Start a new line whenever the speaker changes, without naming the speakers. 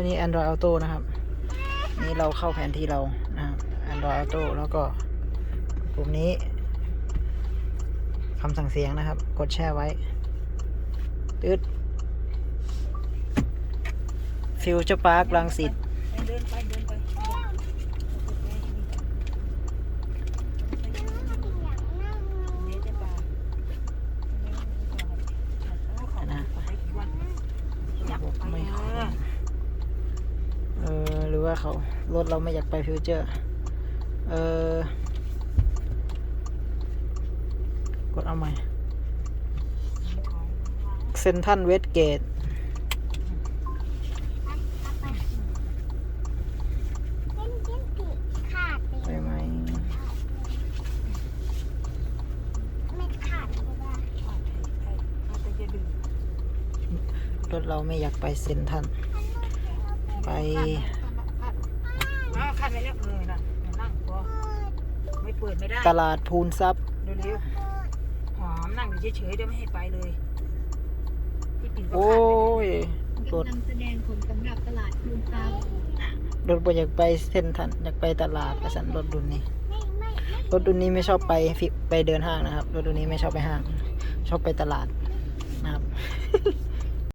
อันนี้ Android Auto นะครับ นี่เราเข้าแผนที่เรานะครับ Android Auto แล้วก็ปุ่มนี้คำสั่งเสียงนะครับ กดแช่ไว้ตืดฟิวเจอร์พาร์คลังสิต
เดินไปเดินไปเดี๋ยวจะไป
นะ
อยาก
บอก
ไป
ไม่
เอ
ค่อย
อ
เออ หรือ ว่าเขารถเราไม่อยากไปฟิวเจอร์ เออกดเอาใหม่ เซนทันเวสเกตไปไหมรถเราไม่อยากไปเซนทันไป
มาคัน ไปแล้วเออน่ะนั่งพอไม่เปิดไม่ได้
ตลาดพูนซับ
เร็วๆหอมนั่งอยู่เฉยๆเดี๋ยวไม่ให้ไปเลยพี่ปิ่นก็
โอ้
คันไปแล้ว
ยรถ
นำแสดงผลสำหรับตลาดคูนซับ
รถบ่อยากไปเซนทันอยากไปตลาดประสันรถดุนนี้รถดุนนี้ไม่ชอบไปฟิไปเดินห้างนะครับรถดุนนี้ไม่ชอบไปห้าง ชอบไปตลาดนะครับ